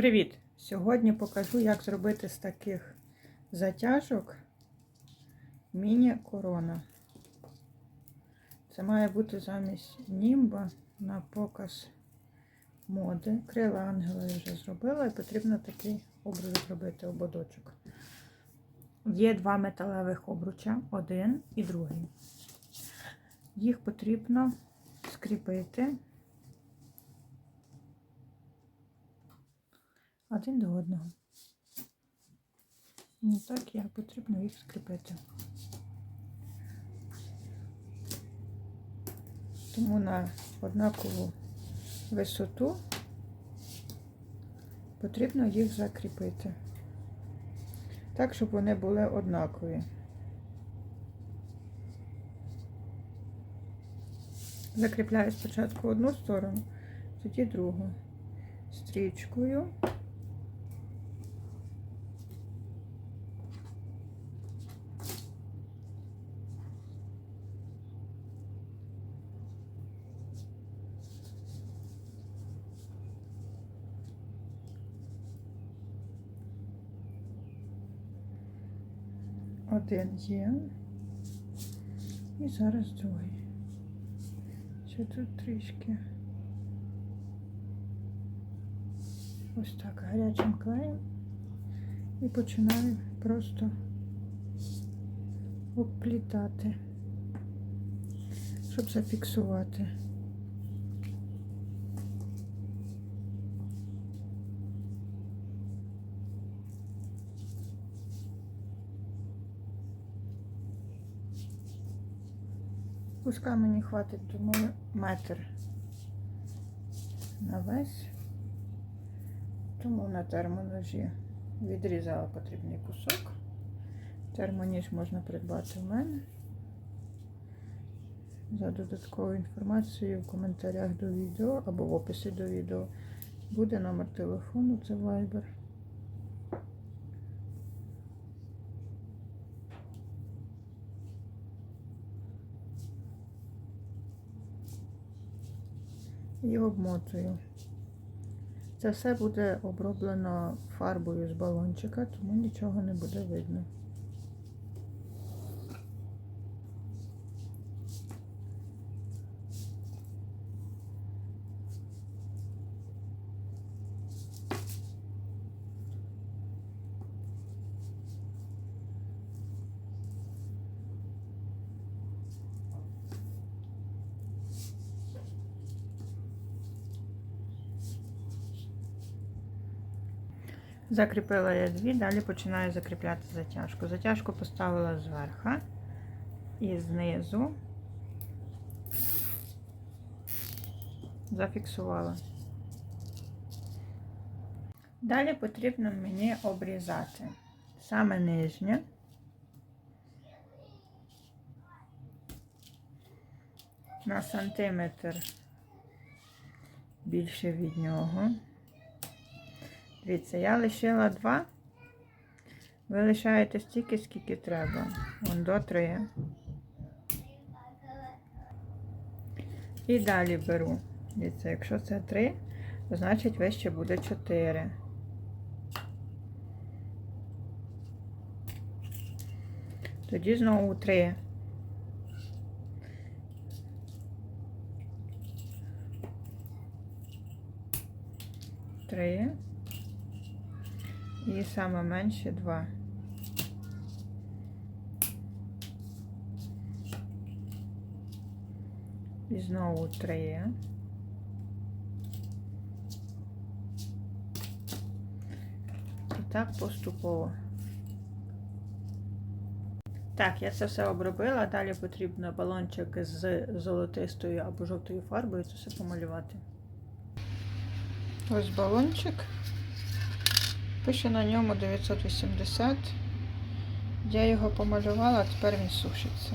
Привіт! Сьогодні покажу, як зробити з таких затяжок міні-корона. Це має бути замість німба на показ моди. Крила ангела я вже зробила і потрібно такий обруч зробити ободочок. Є два металевих обруча, один і другий. Їх потрібно скріпити один до одного. І так я потрібно їх скріпити. Тому на однакову висоту потрібно їх закріпити. Так, щоб вони були однакові. Закріпляю спочатку одну сторону, тоді другу стрічкою. Один є. І зараз другий. Ще тут трішки. Ось так гарячим клеєм. І починаю просто обплітати, щоб зафіксувати. Куска мені хватить, тому метр на весь. Тому на термоножі відрізала потрібний кусок. Термоніж можна придбати в мене. За додатковою інформацією в коментарях до відео або в описі до відео буде номер телефону, це Viber. І обмотую. Це все буде оброблено фарбою з балончика, тому нічого не буде видно. Закріпила я дві, далі починаю закріпляти затяжку. Затяжку поставила зверху і знизу зафіксувала. Далі потрібно мені обрізати саме нижнє. На сантиметр більше від нього. Дивіться, я лишила два. Ви лишаєте стільки, скільки треба. Вон до три. І далі беру. Дивіться, якщо це три, то значить вище буде чотири. Тоді знову три. Три. І саме менше два. І знову три. І так поступово. Так, я це все обробила, далі потрібно балончик з золотистою або жовтою фарбою це все помалювати. Ось балончик. Пише на ньому 980. Я його помалювала, а тепер він сушиться.